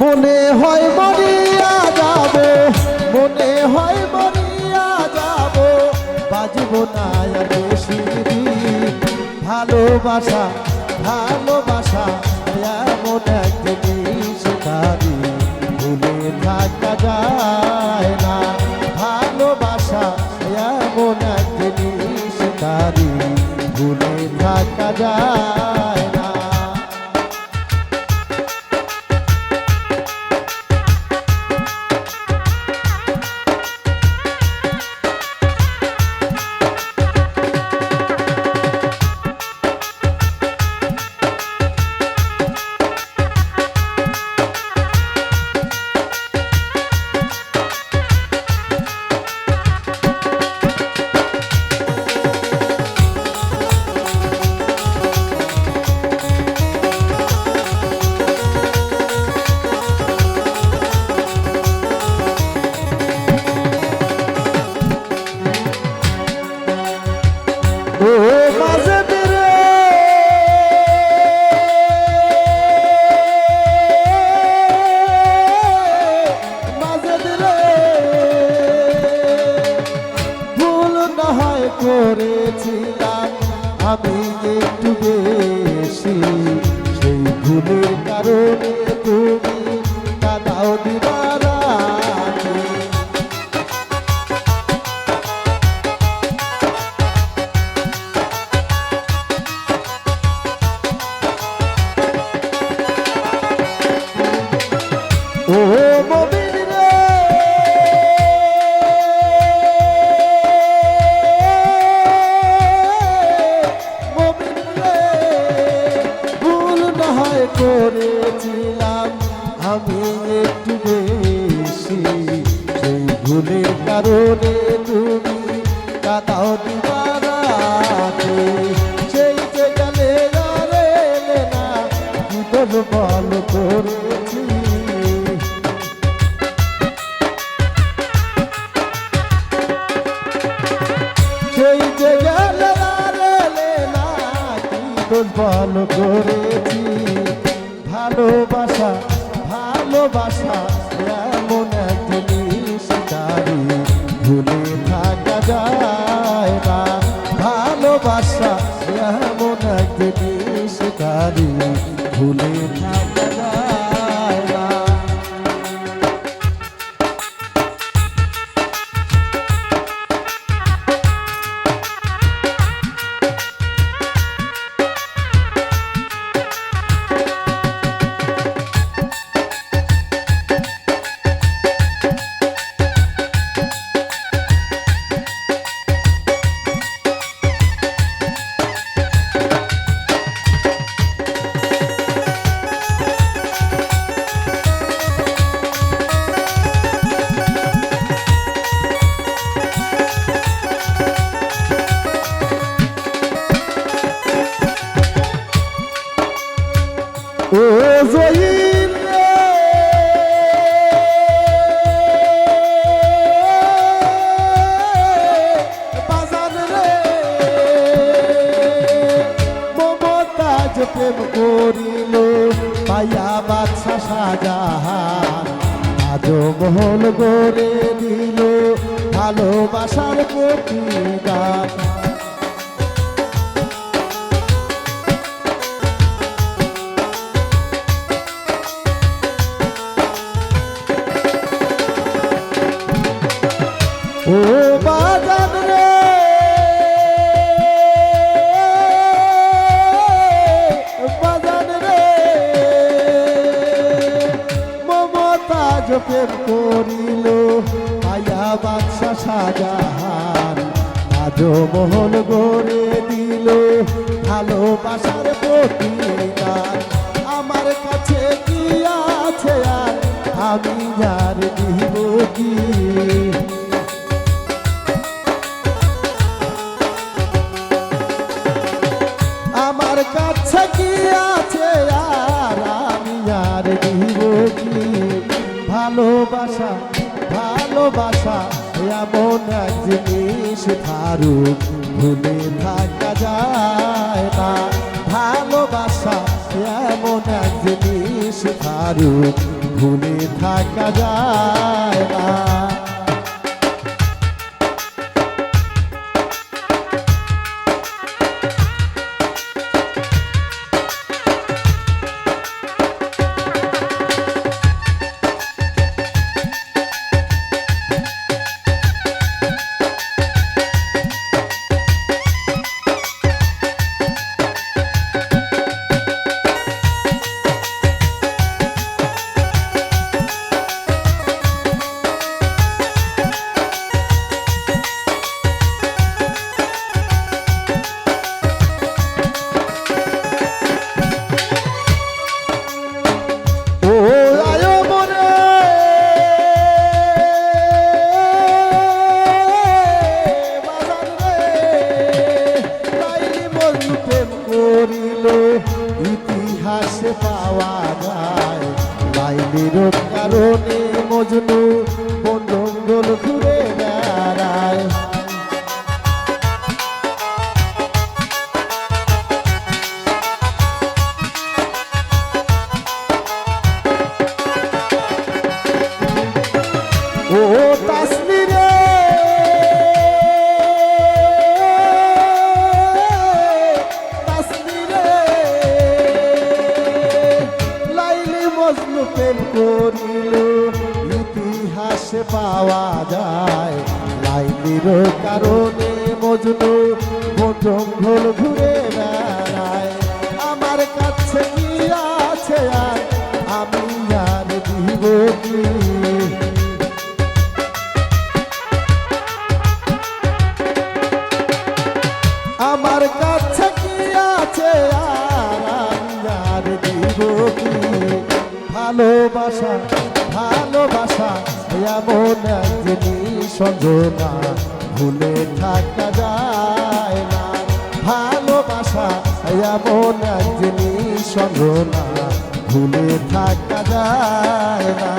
মনে হয় মরিয়া যাব মনে হয় মরিয়া যাব। বাজব না ভালোবাসা ভালোবাসা এমন এক ভালোবাসা ভালোবাসা, এমন এক জিনিস তারি ভুলে থাকা যায় না। ভালোবাসা, এমন এক জিনিস তারি ভুলে থাকা যায় শাহজাহান আজ মহল গড়ে দিল ভালোবাসার প্রতিদান। ও গড়ে দিল ভালোবাসার প্রতিদান আমার কাছে কি আছে আর আমি যার দিব কি? আমার কাছে কি আছে আর আমি আর দিব কি? ভালোবাসা ভালোবাসা, এমন এক জিনিস ফারুক ভুলে থাকা যায় না। ভালোবাসা এমন এক জিনিস ভুলে থাকা যায় না। পাওয়া যায়। লাইলির কারণে মজনু কারণে মজনু জঙ্গল ঘুরে বেড়ায়। আমার কাছে আছে আর আমি আর দিব আমার কাছে কি আছে আর দিব ভালোবাসা ভালোবাসা, এমন এক জিনিস সঞ্জনা ভুলে থাকা যায় না। ভালোবাসা এমন এক জিনিস না। ভুলে থাকা যায় না।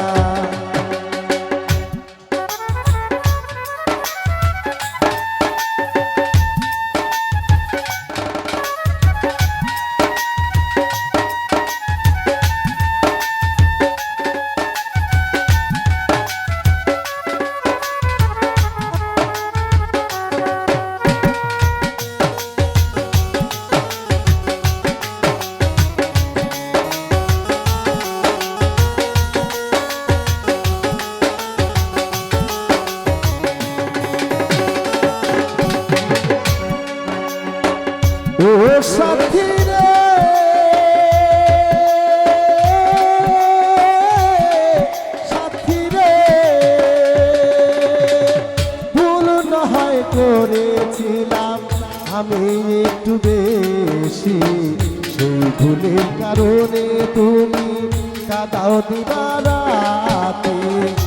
ভুলের কারণে তুমি কাদাও দিবারাতে ও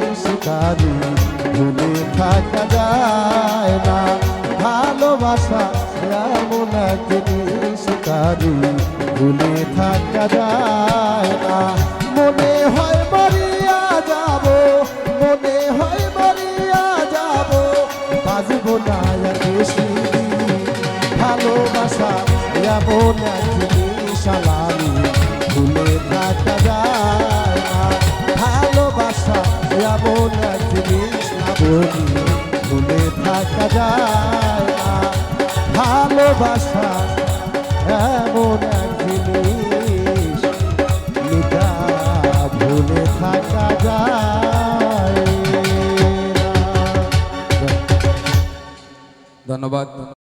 জিনিস কারি ভুলে থাকা যায় না ভালোবাসা এমন এক জিনিস ভুলে থাকা যায় না নাচবি শ্রাবণী ভুলে থাকা যায় না ভালোবাসা এমন ভুলে থাকা যায়। ধন্যবাদ।